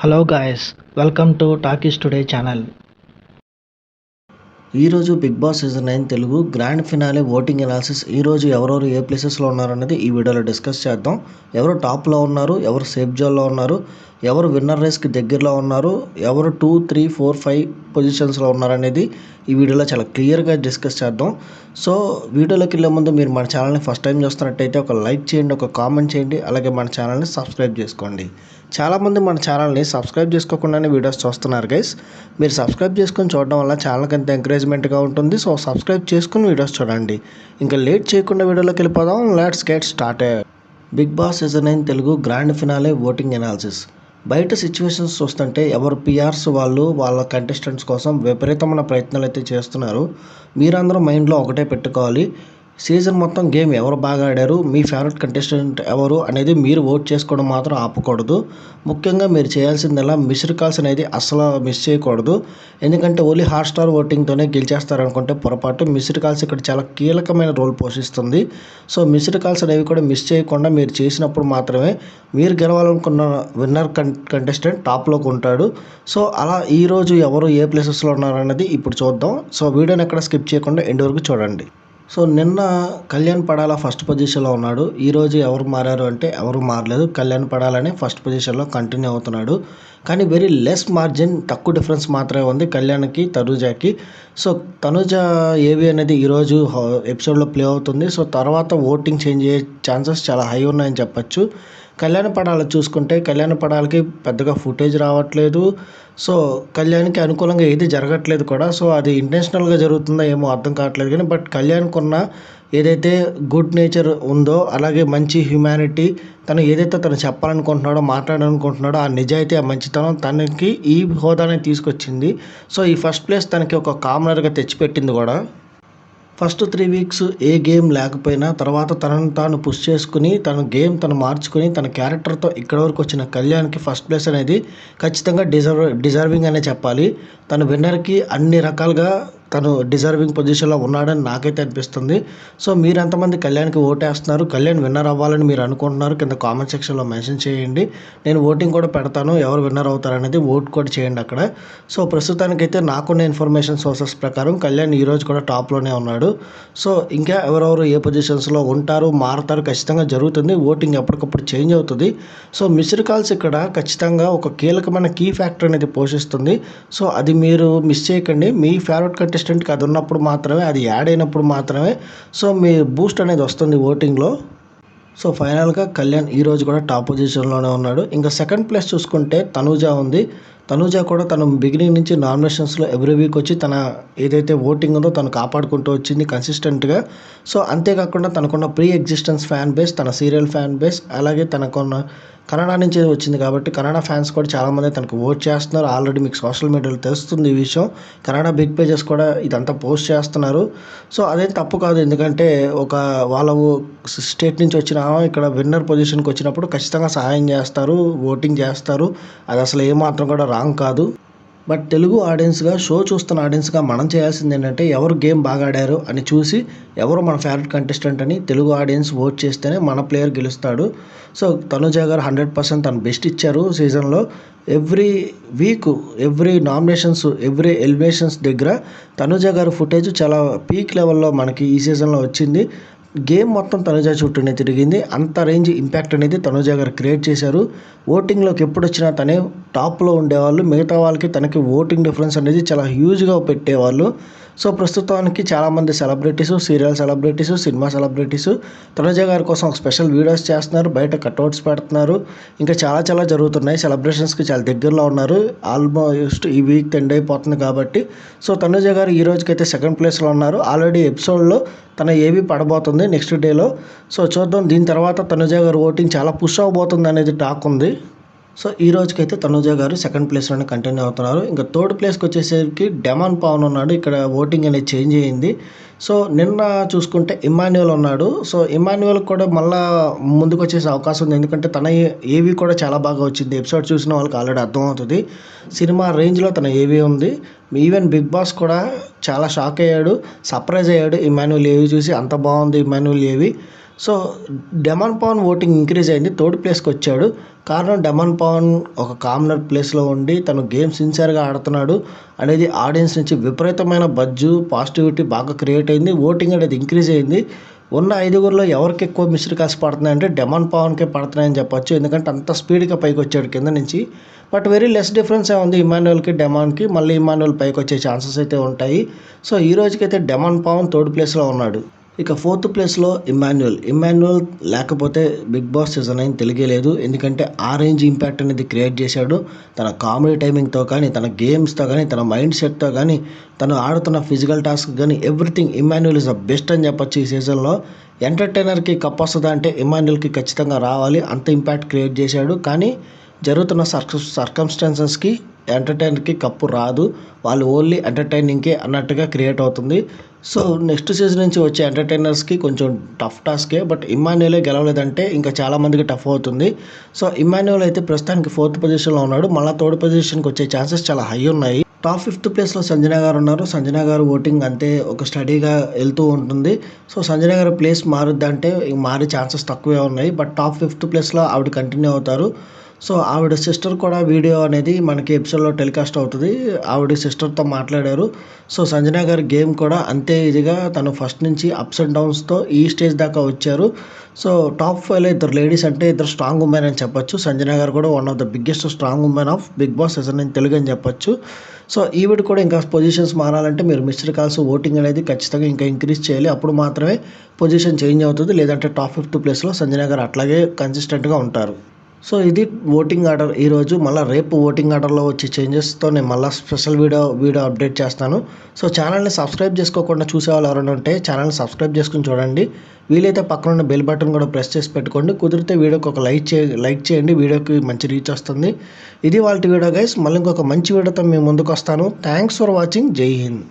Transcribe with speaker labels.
Speaker 1: Hello guys welcome to Talkies Today channel
Speaker 2: ఈరోజు Bigg Boss season nine Telugu grand finale voting analysis ఈరోజు ఎవరెవరు ఏ ప్లేసెస్లో ఉన్నారనేది ఈ వీడియోలో డిస్కస్ చేద్దాం. ఎవరు టాప్లో ఉన్నారు ఎవరు సేఫ్ జోన్లో ఉన్నారు ఎవరు విన్నర్ రేస్కి దగ్గరలో ఉన్నారు ఎవరు టూ త్రీ ఫోర్ ఫైవ్ పొజిషన్స్లో ఉన్నారనేది ఈ వీడియోలో చాలా క్లియర్గా డిస్కస్ చేద్దాం. సో వీడియోలోకి వెళ్ళే ముందు మీరు మన ఛానల్ని ఫస్ట్ టైం చూస్తున్నట్టయితే ఒక లైక్ చేయండి ఒక కామెంట్ చేయండి అలాగే మన ఛానల్ని సబ్స్క్రైబ్ చేసుకోండి. చాలామంది మన ఛానల్ని సబ్స్క్రైబ్ చేసుకోకుండానే వీడియోస్ చూస్తున్నారు గైస్ మీరు సబ్స్క్రైబ్ చేసుకొని చూడడం వల్ల ఛానల్కి ఎంత ఎంకరేజ్మెంట్గా ఉంటుంది సో సబ్స్క్రైబ్ చేసుకుని వీడియోస్ చూడండి. ఇంకా లేట్ చేయకుండా వీడియోలోకి వెళ్ళిపోదాం let's get start Bigg Boss season nine Telugu grand finale voting analysis బయట సిచ్యువేషన్స్ చూస్తుంటే ఎవరు పిఆర్స్ వాళ్ళు వాళ్ళ కంటెస్టెంట్స్ కోసం విపరీతమైన ప్రయత్నాలు అయితే చేస్తున్నారు. మీరందరూ మైండ్లో ఒకటే పెట్టుకోవాలి. సీజన్ మొత్తం గేమ్ ఎవరు బాగా ఆడారు మీ ఫేవరెట్ కంటెస్టెంట్ ఎవరు అనేది మీరు ఓట్ చేసుకోవడం మాత్రం ఆపకూడదు. ముఖ్యంగా మీరు చేయాల్సిందల్లా మిస్డ్ కాల్స్ అనేది అసలు మిస్ చేయకూడదు. ఎందుకంటే ఓన్లీ హాట్ స్టార్ ఓటింగ్తోనే గెలిచేస్తారనుకుంటే పొరపాటు మిస్డ్ కాల్స్ ఇక్కడ చాలా కీలకమైన రోల్ పోషిస్తుంది. సో మిస్డ్ కాల్స్ అనేవి కూడా మిస్ చేయకుండా మీరు చేసినప్పుడు మాత్రమే మీరు గెలవాలనుకున్న విన్నర్ కం కంటెస్టెంట్ టాప్లోకి ఉంటాడు. సో అలా ఈరోజు ఎవరు ఏ ప్లేసెస్లో ఉన్నారనేది ఇప్పుడు చూద్దాం. సో వీడియోని ఎక్కడ స్కిప్ చేయకుండా ఎండ్ వరకు చూడండి. సో నిన్న కళ్యాణ్ పడాల ఫస్ట్ పొజిషన్లో ఉన్నాడు. ఈరోజు ఎవరు మారారు అంటే ఎవరు మారలేదు. కళ్యాణ్ పడాలనే ఫస్ట్ పొజిషన్లో కంటిన్యూ అవుతున్నాడు. కానీ వెరీ లెస్ మార్జిన్ తక్కువ డిఫరెన్స్ మాత్రమే ఉంది కళ్యాణ్కి తనుజాకి. సో తనుజ ఏవి అనేది ఈరోజు ఎపిసోడ్లో ప్లే అవుతుంది. సో తర్వాత ఓటింగ్ చేంజ్ అయ్యే ఛాన్సెస్ చాలా హై ఉన్నాయని చెప్పచ్చు. కళ్యాణ పడాలు చూసుకుంటే కళ్యాణ పడాలకి పెద్దగా ఫుటేజ్ రావట్లేదు. సో కళ్యాణ్కి అనుకూలంగా ఏది జరగట్లేదు కూడా. సో అది ఇంటెన్షనల్గా జరుగుతుందో ఏమో అర్థం కావట్లేదు కానీ బట్ కళ్యాణ్కి ఉన్న ఏదైతే గుడ్ నేచర్ ఉందో అలాగే మంచి హ్యుమానిటీ తను ఏదైతే తను చెప్పాలనుకుంటున్నాడో మాట్లాడాలనుకుంటున్నాడో ఆ నిజాయితీ ఆ మంచితనం తనకి ఈ హోదాని తీసుకొచ్చింది. సో ఈ ఫస్ట్ ప్లేస్ తనకి ఒక కామనర్గా తెచ్చిపెట్టింది కూడా. ఫస్ట్ త్రీ వీక్స్ ఏ గేమ్ లేకపోయినా తర్వాత తనను తాను పుష్ చేసుకుని తన గేమ్ తను మార్చుకుని తన క్యారెక్టర్తో ఇక్కడ వరకు వచ్చిన కళ్యాణ్కి ఫస్ట్ ప్లేస్ అనేది ఖచ్చితంగా డిజర్వ్ డిజర్వింగ్ అనే చెప్పాలి. తన విన్నర్కి అన్ని రకాలుగా తను డిజర్వింగ్ పొజిషన్లో ఉన్నాడని నాకైతే అనిపిస్తుంది. సో మీరు ఎంతమంది కళ్యాణ్కి ఓటేస్తున్నారు కళ్యాణ్ విన్నర్ అవ్వాలని మీరు అనుకుంటున్నారు కింద కామెంట్ సెక్షన్లో మెన్షన్ చేయండి. నేను ఓటింగ్ కూడా పెడతాను ఎవరు విన్నర్ అవుతారనేది ఓట్ కూడా చేయండి అక్కడ. సో ప్రస్తుతానికైతే నాకున్న ఇన్ఫర్మేషన్ సోర్సెస్ ప్రకారం కళ్యాణ్ ఈరోజు కూడా టాప్లోనే ఉన్నాడు. సో ఇంకా ఎవరెవరు ఏ పొజిషన్స్లో ఉంటారు మారుతారు ఖచ్చితంగా జరుగుతుంది ఓటింగ్ ఎప్పటికప్పుడు చేంజ్ అవుతుంది. సో మిస్డ్ కాల్స్ ఇక్కడ ఖచ్చితంగా ఒక కీలకమైన కీ ఫ్యాక్టర్ అనేది పోషిస్తుంది. సో అది మీరు మిస్ చేయకండి. మీ ఫేవరెట్ కంటెస్టెంట్కి అది ఉన్నప్పుడు మాత్రమే అది యాడ్ అయినప్పుడు మాత్రమే. సో మీ బూస్ట్ అనేది వస్తుంది ఓటింగ్లో సో ఫైనల్గా కళ్యాణ్ ఈరోజు కూడా టాప్ పొజిషన్లోనే ఉన్నాడు. ఇంకా సెకండ్ ప్లేస్ చూసుకుంటే తనూజ ఉంది. తనూజా కూడా తను బిగినింగ్ నుంచి నామినేషన్స్లో ఎవ్రీ వీక్ వచ్చి తన ఏదైతే ఓటింగ్ ఉందో తను కాపాడుకుంటూ వచ్చింది కన్సిస్టెంట్గా సో అంతేకాకుండా తనకున్న ప్రీ ఎగ్జిస్టెన్స్ ఫ్యాన్ బేస్ తన సీరియల్ ఫ్యాన్ బేస్ అలాగే తనకున్న కన్నడ నుంచి వచ్చింది కాబట్టి కన్నడ ఫ్యాన్స్ కూడా చాలామంది తనకు ఓట్ చేస్తున్నారు. ఆల్రెడీ మీకు సోషల్ మీడియాలో తెలుస్తుంది ఈ విషయం. కన్నడ బిగ్ పేజెస్ కూడా ఇదంతా పోస్ట్ చేస్తున్నారు. సో అదేం తప్పు కాదు. ఎందుకంటే ఒక వాళ్ళ స్టేట్ నుంచి వచ్చిన ఇక్కడ విన్నర్ పొజిషన్కి వచ్చినప్పుడు ఖచ్చితంగా సహాయం చేస్తారు ఓటింగ్ చేస్తారు. అది అసలు ఏమాత్రం కూడా రాంగ్ కాదు. బట్ తెలుగు ఆడియన్స్గా షో చూస్తున్న ఆడియన్స్గా మనం చేయాల్సింది ఏంటంటే ఎవరు గేమ్ బాగా ఆడారు అని చూసి ఎవరు మన ఫేవరెట్ కంటెస్టెంట్ అని తెలుగు ఆడియన్స్ ఓట్ చేస్తేనే మన ప్లేయర్ గెలుస్తాడు. సో తనుజ గారు హండ్రెడ్ పర్సెంట్ తను బెస్ట్ ఇచ్చారు సీజన్లో every week every nominations every elevations దగ్గర తనుజ గారు ఫుటేజ్ చాలా పీక్ లెవెల్లో మనకి ఈ సీజన్లో వచ్చింది. గేమ్ మొత్తం తనుజ చుట్టూనే తిరిగింది. అంత రేంజ్ ఇంపాక్ట్ అనేది తనుజ గారు క్రియేట్ చేశారు. ఓటింగ్లోకి ఎప్పుడు వచ్చినా తనే టాప్లో ఉండేవాళ్ళు. మిగతా వాళ్ళకి తనకి ఓటింగ్ డిఫరెన్స్ అనేది చాలా హ్యూజ్గా పెట్టేవాళ్ళు. సో ప్రస్తుతానికి చాలామంది celebrities serial celebrities cinema celebrities Tanuja గారి కోసం ఒక స్పెషల్ వీడియోస్ చేస్తున్నారు. బయట కట్అవుట్స్ పెడుతున్నారు. ఇంకా చాలా చాలా జరుగుతున్నాయి. సెలబ్రేషన్స్కి చాలా దగ్గరలో ఉన్నారు. ఆల్మోస్ట్ ఈ వీక్ ఎండ్ అయిపోతుంది కాబట్టి. సో తనుజ గారు ఈ రోజుకైతే సెకండ్ ప్లేస్లో ఉన్నారు. ఆల్రెడీ ఎపిసోడ్లో తన ఏవి పడబోతుంది నెక్స్ట్ డేలో. సో చూద్దాం. దీని తర్వాత తనుజ గారు ఓటింగ్ చాలా పుష్ అవబోతుంది అనేది టాక్ ఉంది. సో ఈ రోజుకైతే తనుజ గారు సెకండ్ ప్లేస్లోనే కంటిన్యూ అవుతున్నారు. ఇంకా థర్డ్ ప్లేస్కి వచ్చేసరికి డెమాన్ పవన్ ఉన్నాడు. ఇక్కడ ఓటింగ్ అనేది చేంజ్ అయ్యింది సో నిన్న చూసుకుంటే ఇమాన్యువల్ ఉన్నాడు. సో ఇమాన్యువల్ కూడా మళ్ళా ముందుకు వచ్చేసే అవకాశం ఉంది. ఎందుకంటే తన ఏవి కూడా చాలా బాగా వచ్చింది. ఎపిసోడ్ చూసిన వాళ్ళకి ఆల్రెడీ అర్థమవుతుంది. సినిమా రేంజ్లో తన ఏవి ఉంది. ఈవెన్ బిగ్ బాస్ కూడా చాలా షాక్ అయ్యాడు. సర్ప్రైజ్ అయ్యాడు. ఇమాన్యువల్ ఏవి చూసి అంత బాగుంది ఇమాన్యువల్ ఏవి so Demon Pavan voting increase అయింది థర్డ్ ప్లేస్కి వచ్చాడు. కారణం డెమాన్ పవన్ ఒక కామనర్ ప్లేస్లో ఉండి తను గేమ్ సిన్సియర్గా ఆడుతున్నాడు అనేది ఆడియన్స్ నుంచి విపరీతమైన బజ్జు పాజిటివిటీ బాగా క్రియేట్ అయింది. ఓటింగ్ అనేది ఇంక్రీజ్ అయింది. ఉన్న ఐదుగురిలో ఎవరికి ఎక్కువ మిస్డ్ కాల్స్ పడుతున్నాయంటే డెమాన్ పవన్కే పడుతున్నాయని చెప్పొచ్చు. ఎందుకంటే అంత స్పీడ్గా పైకి వచ్చాడు కింద నుంచి. బట్ వెరీ లెస్ డిఫరెన్స్ ఏ ఉంది ఇమాన్యువల్కి డెమాన్కి. మళ్ళీ ఇమాన్యువల్ పైకి వచ్చే ఛాన్సెస్ అయితే ఉంటాయి. సో ఈ రోజుకైతే డెమాన్ పవన్ థర్డ్ ప్లేస్లో ఉన్నాడు. ఇక ఫోర్త్ ప్లేస్లో ఇమాన్యువల్ ఇమాన్యువల్ లేకపోతే బిగ్ బాస్ సీజన్ నైన్ తెలియలేదు ఎందుకంటే ఆ రేంజ్ ఇంపాక్ట్ అనేది క్రియేట్ చేశాడు. తన కామెడీ టైమింగ్తో కానీ తన గేమ్స్తో కానీ తన మైండ్ సెట్తో కానీ తను ఆడుతున్న ఫిజికల్ టాస్క్ కానీ everything Emmanuel is the best అని చెప్పొచ్చు ఈ సీజన్లో. ఎంటర్టైనర్కి కప్ వస్తుందా అంటే ఇమాన్యువల్కి ఖచ్చితంగా రావాలి. అంత ఇంపాక్ట్ క్రియేట్ చేశాడు. కానీ జరుగుతున్న సర్క సర్కమ్స్టాన్సెస్కి ఎంటర్టైనర్కి కప్పు రాదు. వాళ్ళు ఓన్లీ ఎంటర్టైనింగ్కే అన్నట్టుగా క్రియేట్ అవుతుంది. సో నెక్స్ట్ సీజన్ నుంచి వచ్చే ఎంటర్టైనర్స్కి కొంచెం టఫ్ టాస్కే బట్ ఇమాన్యువలే గెలవలేదంటే ఇంకా చాలామందికి టఫ్ అవుతుంది. సో ఇమాన్యువల్ అయితే ప్రస్తుతానికి ఫోర్త్ పొజిషన్లో ఉన్నాడు. మళ్ళీ థర్డ్ పొజిషన్కి వచ్చే ఛాన్సెస్ చాలా హై ఉన్నాయి. టాప్ ఫిఫ్త్ ప్లేస్లో సంజన గారు ఉన్నారు. సంజన గారు ఓటింగ్ అంతే ఒక స్టడీగా వెళ్తూ ఉంటుంది. సో సంజన గారు ప్లేస్ మారుద్దంటే మారే ఛాన్సెస్ తక్కువే ఉన్నాయి. బట్ టాప్ ఫిఫ్త్ ప్లేస్లో ఆవిడ కంటిన్యూ అవుతారు. సో ఆవిడ సిస్టర్ కూడా వీడియో అనేది మనకి ఎపిసోడ్లో టెలికాస్ట్ అవుతుంది. ఆవిడ సిస్టర్తో మాట్లాడారు. సో సంజన గారి గేమ్ కూడా అంతే ఇదిగా తను ఫస్ట్ నుంచి అప్స్ అండ్ డౌన్స్తో ఈ స్టేజ్ దాకా వచ్చారు. సో టాప్ ఫైవ్లో ఇద్దరు లేడీస్ అంటే ఇద్దరు స్ట్రాంగ్ ఉమెన్ అని చెప్పొచ్చు. సంజన గారు కూడా one of the biggest strong women of Bigg Boss season నేను తెలుగు అని చెప్పొచ్చు. సో ఈవిడ కూడా ఇంకా పొజిషన్స్ మారాలంటే మీరు మిస్టర్ కాల్స్ ఓటింగ్ అనేది ఖచ్చితంగా ఇంకా ఇంక్రీజ్ చేయాలి. అప్పుడు మాత్రమే పొజిషన్ చేంజ్ అవుతుంది. లేదంటే టాప్ ఫిఫ్త్ ప్లేస్లో సంజన గారు అట్లాగే కన్సిస్టెంట్గా ఉంటారు. సో ఇది ఓటింగ్ ఆర్డర్ ఈరోజు మళ్ళీ రేపు ఓటింగ్ ఆర్డర్లో వచ్చే చేంజెస్తో నేను మళ్ళీ స్పెషల్ వీడియో వీడియో అప్డేట్ చేస్తాను. సో ఛానల్ని సబ్స్క్రైబ్ చేసుకోకుండా చూసే వాళ్ళు ఎవరైనా ఉంటే ఛానల్ని సబ్స్క్రైబ్ చేసుకుని చూడండి. వీలైతే పక్కన ఉన్న బెల్ బటన్ కూడా ప్రెస్ చేసి పెట్టుకోండి. కుదిరితే వీడియోకి ఒక లైక్ చే లైక్ చేయండి. వీడియోకి మంచి రీచ్ వస్తుంది. ఇది వాళ్ళ వీడియో గైస్ మళ్ళీ ఇంకొక మంచి వీడియోతో మేము ముందుకు వస్తాను. థ్యాంక్స్ ఫర్ వాచింగ్ జై హింద్